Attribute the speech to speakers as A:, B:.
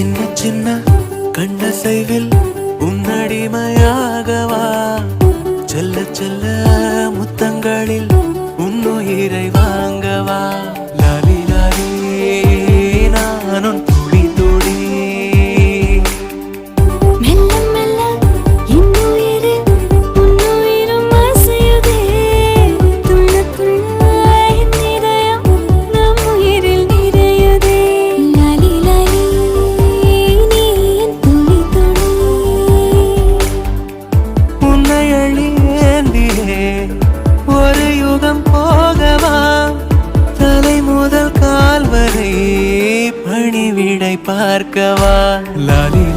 A: சின்ன சின்ன கண்ணசைவில் உன்னடிமையாகவா செல்ல செல்ல முத்தங்களில் உன்னுயிரைவா பார்க்கவா? லாலி